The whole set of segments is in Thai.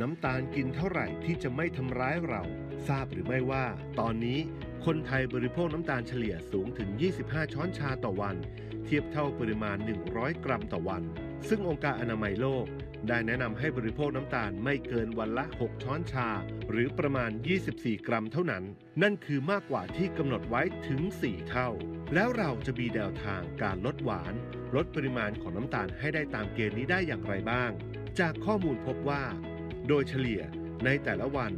น้ำตาลกินเท่าไหร่ที่จะไม่ทำร้ายเรา ทราบหรือไม่ว่า ตอนนี้คนไทยบริโภคน้ำตาลเฉลี่ยสูงถึง 25 ช้อนชาต่อวัน เทียบเท่าปริมาณ 100 กรัมต่อวัน ซึ่งองค์การอนามัยโลก ได้แนะนำให้บริโภคน้ำตาลไม่เกินวันละ 6 ช้อนชา หรือประมาณ 24 กรัมเท่านั้น นั่นคือมากกว่าที่กำหนดไว้ถึง 4 เท่า แล้วเราจะมีแนวทางการลดหวาน ลดปริมาณของน้ำตาลให้ได้ตามเกณฑ์นี้ได้อย่างไรบ้าง จากข้อมูลพบว่า โดยเฉลี่ยในแต่ละวัน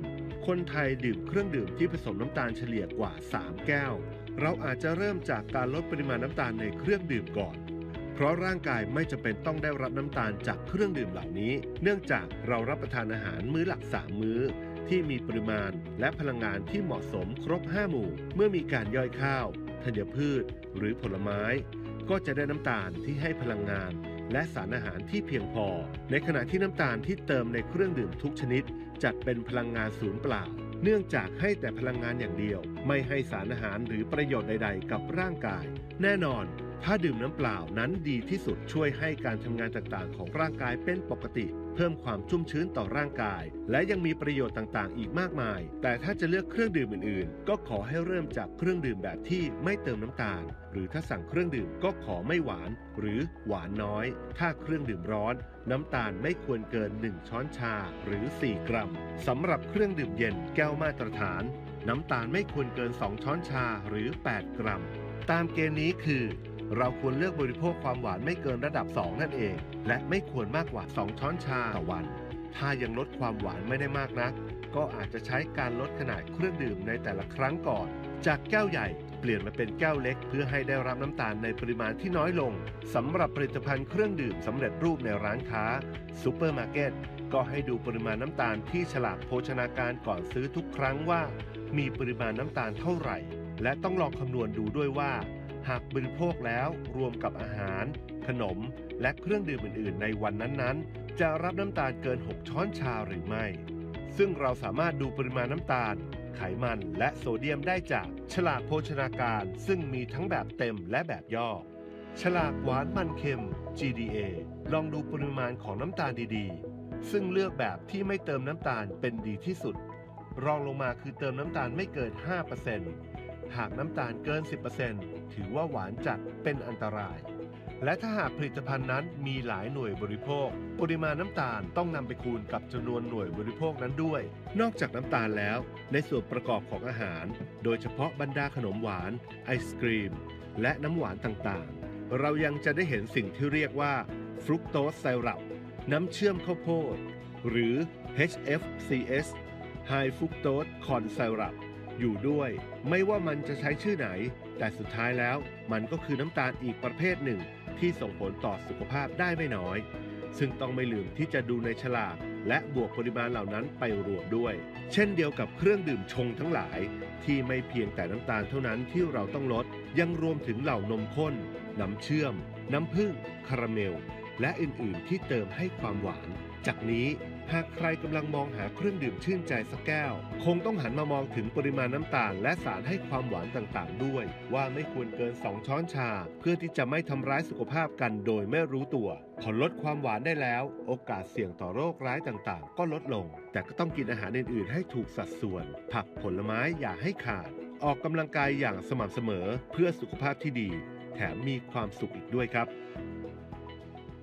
คนไทยดื่มเครื่องดื่มที่ผสมน้ำตาลเฉลี่ยกว่า 3 แก้ว เราอาจจะเริ่มจากการลดปริมาณน้ำตาลในเครื่องดื่มก่อน เพราะร่างกายไม่จำเป็นต้องได้รับน้ำตาลจากเครื่องดื่มเหล่านี้ เนื่องจากเรารับประทานอาหารมื้อหลัก3มื้อที่มีปริมาณและพลังงานที่เหมาะสมครบ 5 หมู่ เมื่อมีการย่อยข้าวธัญพืช หรือผลไม้ ก็จะได้น้ำตาลที่ให้พลังงาน และสารอาหารที่เพียงพอ ในขณะที่น้ำตาลที่เติมในเครื่องดื่มทุกชนิด จัดเป็นพลังงานศูนย์เปล่า เนื่องจากให้แต่พลังงานอย่างเดียว ไม่ให้สารอาหารหรือประโยชน์ใด ๆ กับร่างกาย แน่นอน ถ้าดื่มน้ำเปล่านั้นดีที่สุดช่วยให้การทำงานต่างๆ ของร่างกายเป็นปกติ เพิ่มความชุ่มชื้นต่อร่างกาย และยังมีประโยชน์ต่างๆ อีกมากมาย แต่ถ้าจะเลือกเครื่องดื่มอื่นๆ ก็ขอให้เริ่มจากเครื่องดื่มแบบที่ไม่เติมน้ำตาล หรือถ้าสั่งเครื่องดื่มก็ขอไม่หวาน หรือหวานน้อย ถ้าเครื่องดื่มร้อน น้ำตาลไม่ควรเกิน 1 ช้อนชาหรือ 4 กรัมสำหรับเครื่องดื่มเย็นแก้วมาตรฐาน น้ำตาลไม่ควรเกิน 2 ช้อนชาหรือ 8 กรัม ตามเกณฑ์นี้คือ เราควรเลือกบริโภคความหวานไม่เกินระดับ 2 นั่นเอง และไม่ควรมากกว่า 2 ช้อนชาต่อวัน ถ้ายังลดความหวานไม่ได้มากนัก ก็อาจจะใช้การลดขนาดเครื่องดื่มในแต่ละครั้งก่อน จากแก้วใหญ่เปลี่ยนมาเป็นแก้วเล็ก เพื่อให้ได้รับน้ำตาลในปริมาณที่น้อยลงสำหรับผลิตภัณฑ์เครื่องดื่มสำเร็จรูปในร้านค้าซูเปอร์มาร์เก็ตก็ให้ดูปริมาณน้ำตาลที่ฉลากโภชนาการก่อนซื้อทุกครั้งว่า มีปริมาณน้ำตาลเท่าไหร่ และต้องลองคำนวณดูด้วยว่า หากบริโภคแล้วรวมกับอาหาร ขนม และเครื่องดื่มอื่น ๆ ในวันนั้นๆ จะรับน้ำตาลเกิน 6 ช้อนชาหรือไม่ ซึ่งเราสามารถดูปริมาณน้ำตาล ไขมันและโซเดียมได้จากฉลากโภชนาการ ซึ่งมีทั้งแบบเต็มและแบบย่อ ฉลากหวานมันเค็ม GDA ลองดูปริมาณของน้ำตาลดีๆ ซึ่งเลือกแบบที่ไม่เติมน้ำตาลเป็นดีที่สุด รองลงมาคือเติมน้ำตาลไม่เกิน 5% หากน้ำตาลเกิน 10%ถือว่าหวานจัดเป็นอันตราย และถ้าหากผลิตภัณฑ์นั้นมีหลายหน่วยบริโภค ปริมาณน้ำตาลต้องนำไปคูณกับจำนวนหน่วยบริโภคนั้นด้วย นอกจากน้ำตาลแล้ว ในส่วนประกอบของอาหาร โดยเฉพาะบรรดาขนมหวาน ไอศกรีม และน้ำหวานต่างๆ เรายังจะได้เห็นสิ่งที่เรียกว่าฟรุกโตสไซรัปน้ำเชื่อมข้าวโพดหรือ HFCS High Fructose Corn Syrup อยู่ด้วย ไม่ว่ามันจะใช้ชื่อไหน แต่สุดท้ายแล้วมันก็คือน้ำตาลอีกประเภทหนึ่ง ที่ส่งผลต่อสุขภาพได้ไม่น้อย ซึ่งต้องไม่ลืมที่จะดูในฉลากและบวกปริมาณเหล่านั้นไปรวมด้วย เช่นเดียวกับเครื่องดื่มชงทั้งหลาย ที่ไม่เพียงแต่น้ำตาลเท่านั้นที่เราต้องลด ยังรวมถึงเหล่านมข้น น้ำเชื่อม น้ำผึ้งคาราเมล และอื่นๆ ที่เติมให้ความหวาน จากนี้หากใครกำลังมองหาเครื่องดื่มชื่นใจสักแก้ว คงต้องหันมามองถึงปริมาณน้ำตาล และสารให้ความหวานต่างๆ ด้วย ว่าไม่ควรเกิน 2 ช้อนชา เพื่อที่จะไม่ทำร้ายสุขภาพกันโดยไม่รู้ตัวพอลดความหวานได้แล้ว โอกาสเสี่ยงต่อโรคร้ายต่างๆ ก็ลดลง แต่ก็ต้องกินอาหารอื่นๆ ให้ถูกสัดส่วน ผักผลไม้อย่าให้ขาด ออกกำลังกายอย่างสม่ำเสมอ เพื่อสุขภาพที่ดี แถมมีความสุขอีกด้วยครับ